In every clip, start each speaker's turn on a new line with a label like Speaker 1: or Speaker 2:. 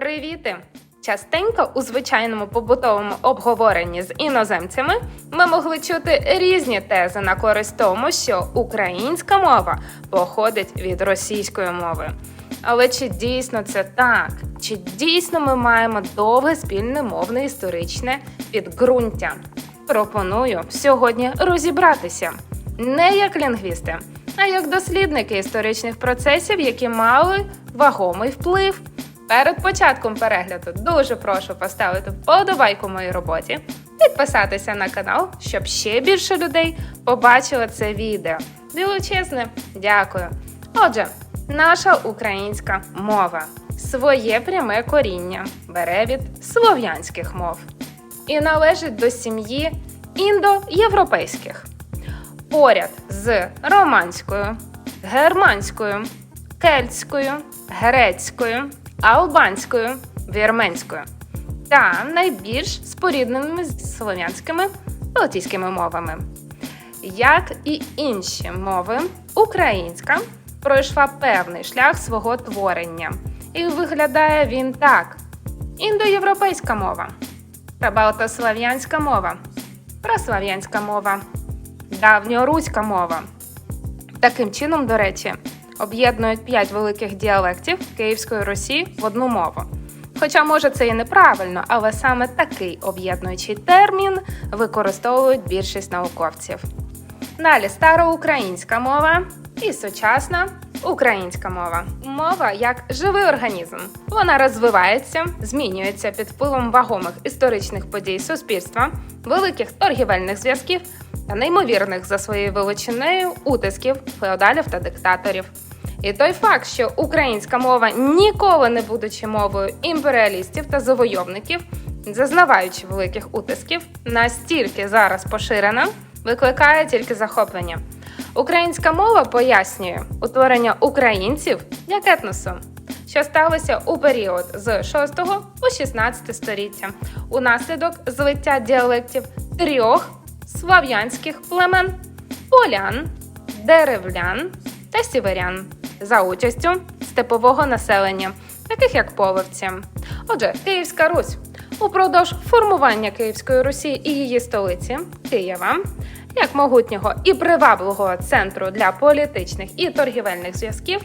Speaker 1: Привіти! Частенько у звичайному побутовому обговоренні з іноземцями ми могли чути різні тези на користь тому, що українська мова походить від російської мови. Але чи дійсно це так? Чи дійсно ми маємо довге спільне мовне історичне підґрунтя? Пропоную сьогодні розібратися не як лінгвісти, а як дослідники історичних процесів, які мали вагомий вплив. Перед початком перегляду дуже прошу поставити вподобайку моїй роботі, підписатися на канал, щоб ще більше людей побачили це відео. Величезне дякую. Отже, наша українська мова своє пряме коріння бере від слов'янських мов і належить до сім'ї індоєвропейських. Поряд з романською, германською, кельтською, грецькою, албанською, вірменською та найбільш спорідненими з слов'янськими балтійськими мовами. Як і інші мови, українська пройшла певний шлях свого творення, і виглядає він так: індоєвропейська мова, прабалтослав'янська мова, праслав'янська мова, давньоруська мова. Таким чином, до речі, об'єднують п'ять великих діалектів Київської Русі в одну мову. Хоча, може, це і неправильно, але саме такий об'єднуючий термін використовують більшість науковців. Далі староукраїнська мова і сучасна українська мова. Мова як живий організм. Вона розвивається, змінюється під впливом вагомих історичних подій суспільства, великих торгівельних зв'язків та неймовірних за своєю величиною утисків феодалів та диктаторів. І той факт, що українська мова ніколи не будучи мовою імперіалістів та завойовників, зазнаваючи великих утисків, настільки зараз поширена, викликає тільки захоплення. Українська мова пояснює утворення українців як етносу, що сталося у період з 6 по 16 століття, унаслідок злиття діалектів трьох слав'янських племен полян, деревлян та сіверян за участю степового населення, таких як половці. Отже, Київська Русь упродовж формування Київської Русі і її столиці Києва як могутнього і привабливого центру для політичних і торгівельних зв'язків.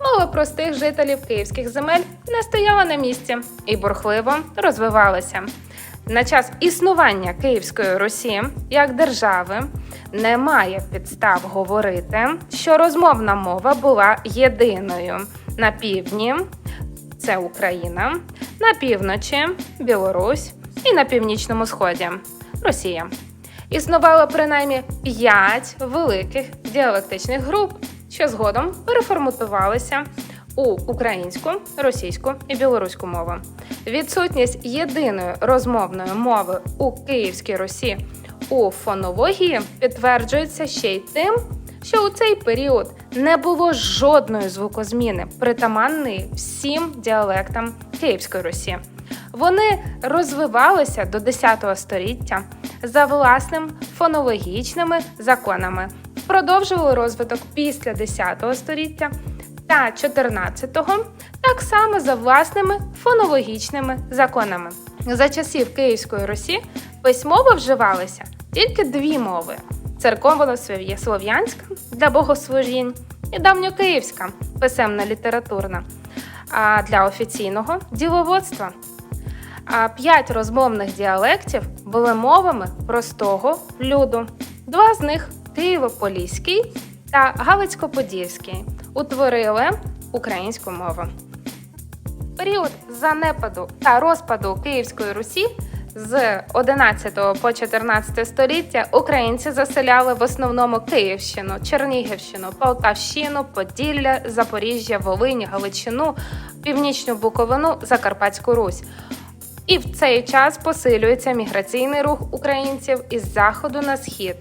Speaker 1: Мова простих жителів київських земель не стояла на місці і бурхливо розвивалася. На час існування Київської Русі як держави немає підстав говорити, що розмовна мова була єдиною на півдні це Україна, на півночі Білорусь і на північному сході Росія. Існувало принаймні п'ять великих діалектичних груп, що згодом переформатувалися у українську, російську і білоруську мову. Відсутність єдиної розмовної мови у Київській Русі у фонології підтверджується ще й тим, що у цей період не було жодної звукозміни, притаманної всім діалектам Київської Русі. Вони розвивалися до 10 століття за власним фонологічними законами, продовжували розвиток після 10 століття та 14-го, так само за власними фонологічними законами. За часів Київської Русі письмово вживалися тільки дві мови: церковно-слов'янська для богослужінь і давньокиївська писемна літературна, а для офіційного діловодства. А п'ять розмовних діалектів були мовами простого люду. Два з них Києво-Поліський та Галицько-Подільський, утворили українську мову. Період занепаду та розпаду Київської Русі з 11 по 14 століття українці заселяли в основному Київщину, Чернігівщину, Полтавщину, Поділля, Запоріжжя, Волинь, Галичину, Північну Буковину, Закарпатську Русь. І в цей час посилюється міграційний рух українців із заходу на схід,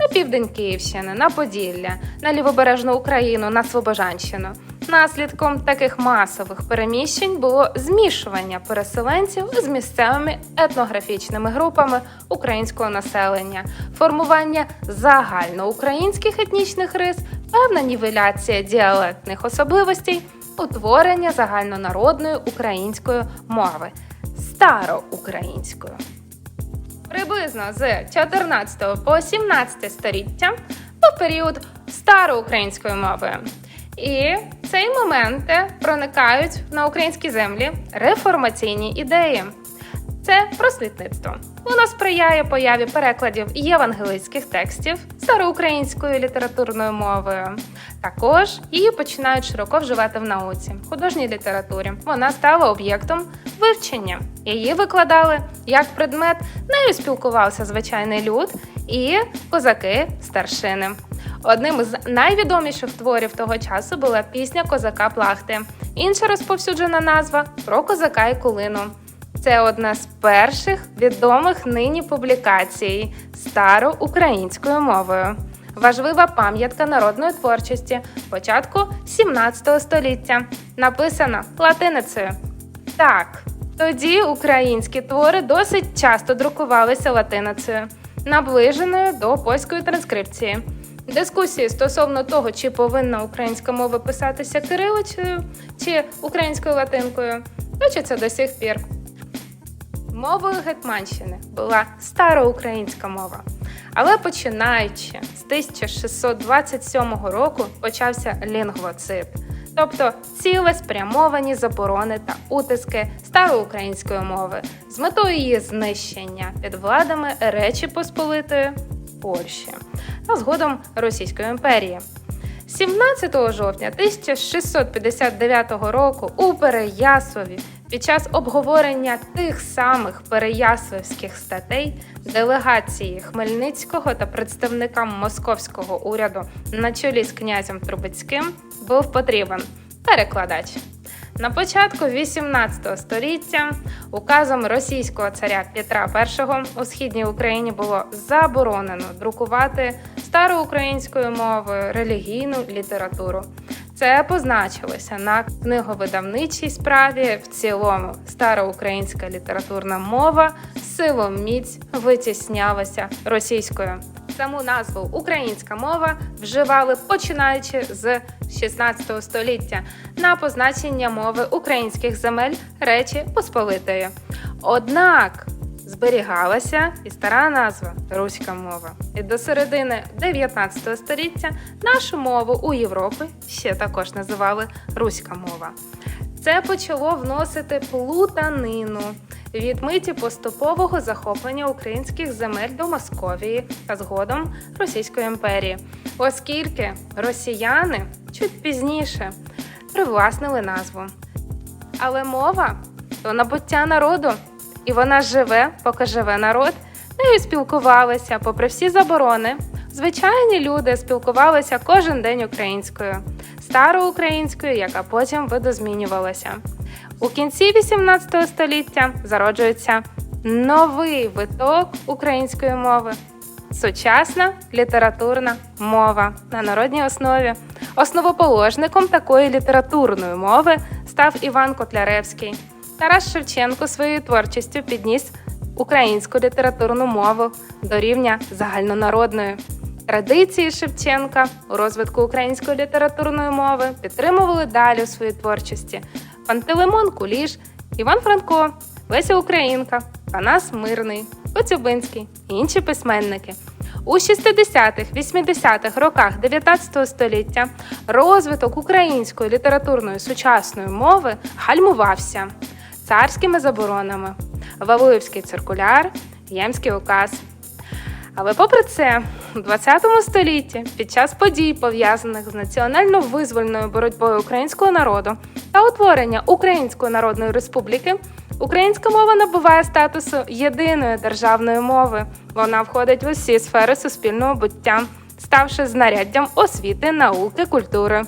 Speaker 1: на південь Київщини, на Поділля, на лівобережну Україну, на Слобожанщину. Наслідком таких масових переміщень було змішування переселенців з місцевими етнографічними групами українського населення, формування загальноукраїнських етнічних рис, певна нівеляція діалектних особливостей утворення загальнонародної української мови староукраїнською. Приблизно з 14 по 17 століття був період староукраїнської мови. І в цей момент проникають на українські землі реформаційні ідеї. Це просвітництво. Воно сприяє появі перекладів євангелійських текстів староукраїнською літературною мовою. Також її починають широко вживати в науці, художній літературі. Вона стала об'єктом вивчення. Її викладали як предмет, нею спілкувався звичайний люд і козаки старшини. Одним з найвідоміших творів того часу була пісня Козака Плахти. Інша розповсюджена назва про козака і кулину. Це одна з перших відомих нині публікацій староукраїнською мовою. Важлива пам'ятка народної творчості початку 17 століття, написана латиницею. Так, тоді українські твори досить часто друкувалися латиницею, наближеною до польської транскрипції. Дискусії стосовно того, чи повинна українська мова писатися кирилицею чи українською латинкою, точаться до сих пір. Мовою Гетманщини була староукраїнська мова. Але починаючи з 1627 року почався лінгвоцид, тобто цілеспрямовані заборони та утиски староукраїнської мови з метою її знищення під владами Речі Посполитої Польщі та згодом Російської імперії. 17 жовтня 1659 року у Переяславі під час обговорення тих самих переяславських статей делегації Хмельницького та представникам московського уряду на чолі з князем Трубецьким був потрібен перекладач. На початку 18 століття указом російського царя Петра І у східній Україні було заборонено друкувати староукраїнською мовою релігійну літературу. Це позначилося на книговидавничій справі в цілому. Староукраїнська літературна мова силом міць витіснялася російською. Саму назву українська мова вживали починаючи з 16 століття на позначення мови українських земель Речі Посполитої. Однак зберігалася і стара назва руська мова. І до середини 19 століття нашу мову у Європі ще також називали руська мова. Це почало вносити плутанину від миті поступового захоплення українських земель до Московії та згодом Російської імперії, оскільки росіяни чуть пізніше привласнили назву. Але мова то набуття народу, і вона живе, поки живе народ. Нею спілкувалися, попри всі заборони. Звичайні люди спілкувалися кожен день українською, староукраїнською, яка потім видозмінювалася. У кінці 18 століття зароджується новий виток української мови сучасна літературна мова на народній основі. Основоположником такої літературної мови став Іван Котляревський. Тарас Шевченко своєю творчістю підніс українську літературну мову до рівня загальнонародної. Традиції Шевченка у розвитку української літературної мови підтримували далі у своїй творчості Пантелеймон Куліш, Іван Франко, Леся Українка, Панас Мирний, Коцюбинський і інші письменники. У 60-х, 80-х роках 19 століття розвиток української літературної сучасної мови гальмувався царськими заборонами, Вавилівський циркуляр, Ємський указ. Але попри це, у 20 столітті, під час подій, пов'язаних з національно-визвольною боротьбою українського народу та утворення Української Народної Республіки, українська мова набуває статусу єдиної державної мови. Вона входить в усі сфери суспільного буття, ставши знаряддям освіти, науки, культури.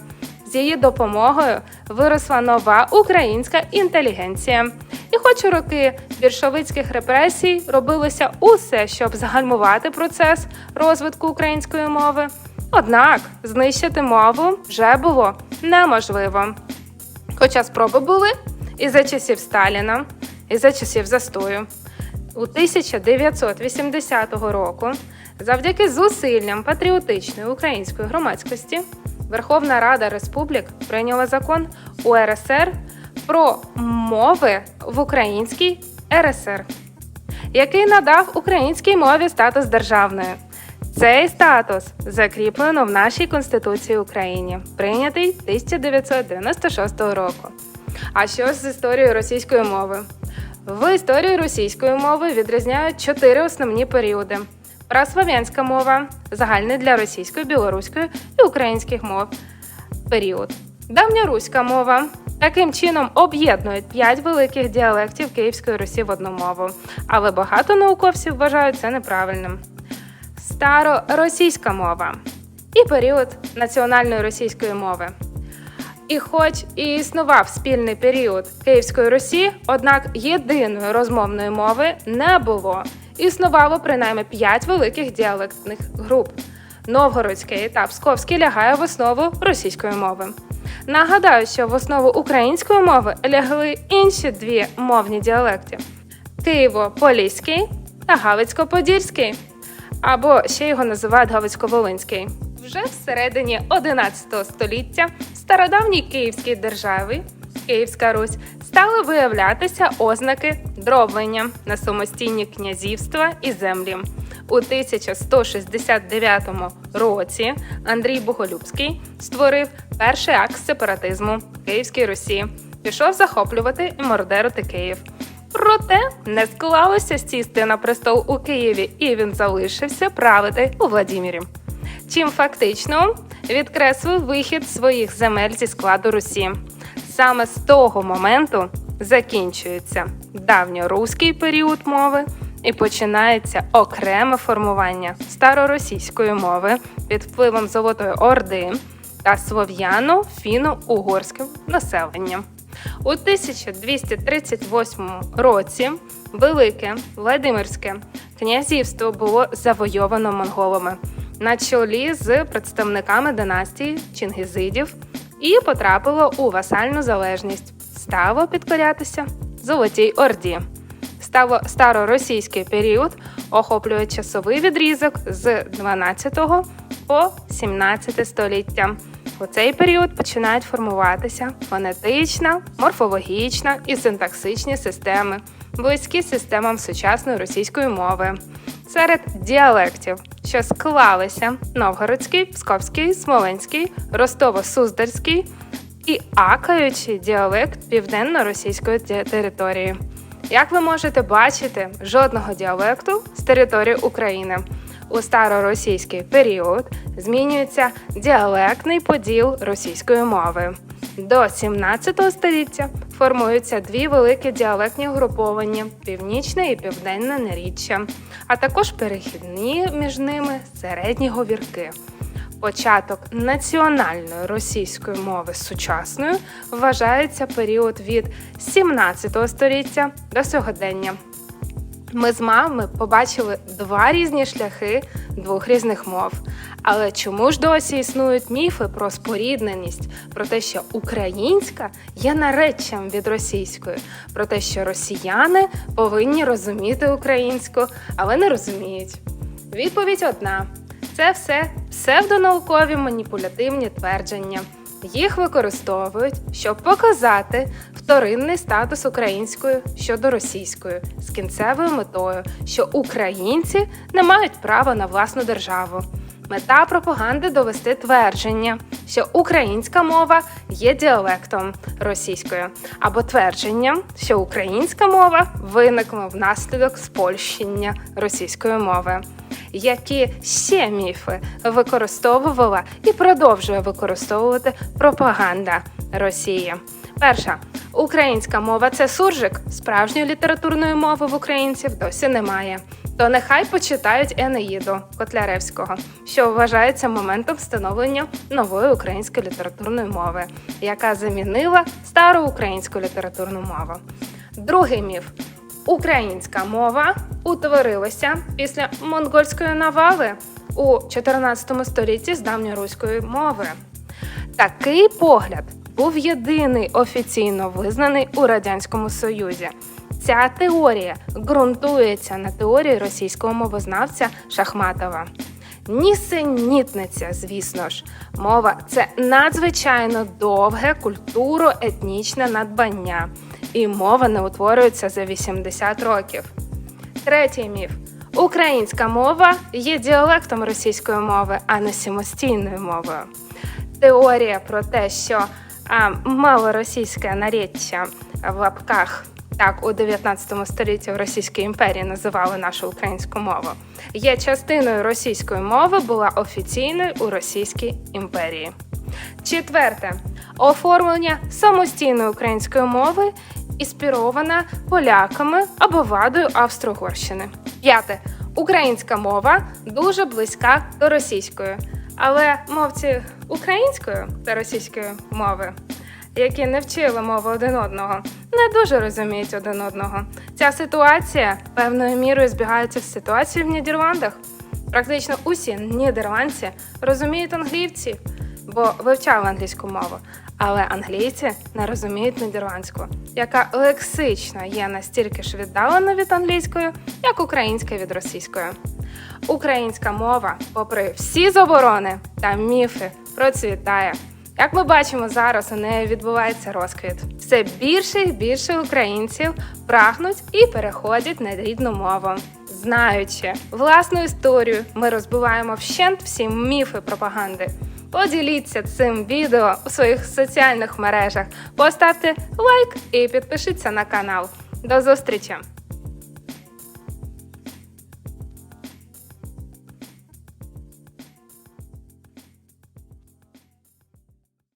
Speaker 1: З її допомогою виросла нова українська інтелігенція. І хоч у роки більшовицьких репресій робилося усе, щоб загальмувати процес розвитку української мови, однак знищити мову вже було неможливо. Хоча спроби були і за часів Сталіна, і за часів застою. У 1980 року, завдяки зусиллям патріотичної української громадськості, Верховна Рада Республік прийняла закон УРСР про мови в Українській РСР, який надав українській мові статус державної. Цей статус закріплено в нашій Конституції України, прийнятий 1996 року. А що з історією російської мови? В історії російської мови відрізняють чотири основні періоди: праслов'янська мова, загальний для російської, білоруської і українських мов. Період. Давньоруська мова. Таким чином об'єднують п'ять великих діалектів Київської Русі в одну мову, але багато науковців вважають це неправильним. Староросійська мова і період національної російської мови. І хоч і існував спільний період Київської Русі, однак єдиної розмовної мови не було. Існувало принаймні п'ять великих діалектних груп. Новгородський та Псковський лягає в основу російської мови. Нагадаю, що в основу української мови лягли інші дві мовні діалекти: Києво-Поліський та Галицько-Подільський, або ще його називають Галицько-Волинський. Вже всередині 11 століття в стародавній Київській державі Київська Русь стали виявлятися ознаки дроблення на самостійні князівства і землі. У 1169 році Андрій Боголюбський створив перший акт сепаратизму в Київській Русі, пішов захоплювати і мордерити Київ. Проте не склалося сісти на престол у Києві, і він залишився правити у Владімірі. Чим фактично відкреслив вихід своїх земель зі складу Русі. Саме з того моменту закінчується давньоруський період мови і починається окреме формування староросійської мови під впливом Золотої Орди та слов'яно-фіно-угорським населенням. У 1238 році Велике Владимирське князівство було завойовано монголами на чолі з представниками династії Чингізидів і потрапило у васальну залежність. Стало підкорятися Золотій Орді. Староросійський період охоплює часовий відрізок з 12 по 17 століття. У цей період починають формуватися фонетична, морфологічна і синтаксичні системи, близькі системам сучасної російської мови. Серед діалектів, що склалися Новгородський, Псковський, Смоленський, Ростово-Суздальський і акаючий діалект південно-російської території. Як ви можете бачити, жодного діалекту з території України. У староросійський період змінюється діалектний поділ російської мови. До 17 століття формуються дві великі діалектні угруповання північне і південне наріччя, а також перехідні між ними середні говірки. Початок національної російської мови сучасною вважається період від 17 століття до сьогодення. Ми з мами побачили два різні шляхи двох різних мов. Але чому ж досі існують міфи про спорідненість, про те, що українська є нареччям від російської, про те, що росіяни повинні розуміти українську, але не розуміють? Відповідь одна: це все псевдонаукові маніпулятивні твердження. Їх використовують, щоб показати вторинний статус української щодо російської з кінцевою метою, що українці не мають права на власну державу. Мета пропаганди довести твердження, що українська мова є діалектом російської, або твердженням, що українська мова виникла внаслідок спольщення російської мови. Які ще міфи використовувала і продовжує використовувати пропаганда Росії? Перша українська мова це суржик. Справжньої літературної мови в українців досі немає. То нехай почитають Енеїду Котляревського, що вважається моментом встановлення нової української літературної мови, яка замінила стару українську літературну мову. Другий міф. Українська мова утворилася після монгольської навали у 14 столітті з давньоруської мови. Такий погляд був єдиний офіційно визнаний у Радянському Союзі. Ця теорія ґрунтується на теорії російського мовознавця Шахматова. Нісенітниця, звісно ж. Мова це надзвичайно довге культуро-етнічне надбання, і мова не утворюється за 80 років. Третій міф. Українська мова є діалектом російської мови, а не самостійною мовою. Теорія про те, що а, малоросійське нареччя в лапках так у 19 столітті в Російській імперії називали нашу українську мову, є частиною російської мови, була офіційною у Російській імперії. Четверте оформлення самостійної української мови інспірована поляками або владою Австро-Угорщини. П'яте українська мова дуже близька до російської, але мовці української та російської мови, які не вчили мови один одного, не дуже розуміють один одного. Ця ситуація певною мірою збігається з ситуацією в Нідерландах. Практично усі нідерландці розуміють англійців, бо вивчали англійську мову. Але англійці не розуміють нідерландську, яка лексично є настільки ж віддалена від англійської, як українська від російської. Українська мова, попри всі заборони та міфи, процвітає. Як ми бачимо зараз, у неї відбувається розквіт. Все більше і більше українців прагнуть і переходять на рідну мову. Знаючи власну історію, ми розбиваємо вщент всі міфи пропаганди. Поділіться цим відео у своїх соціальних мережах, поставте лайк і підпишіться на канал. До зустрічі!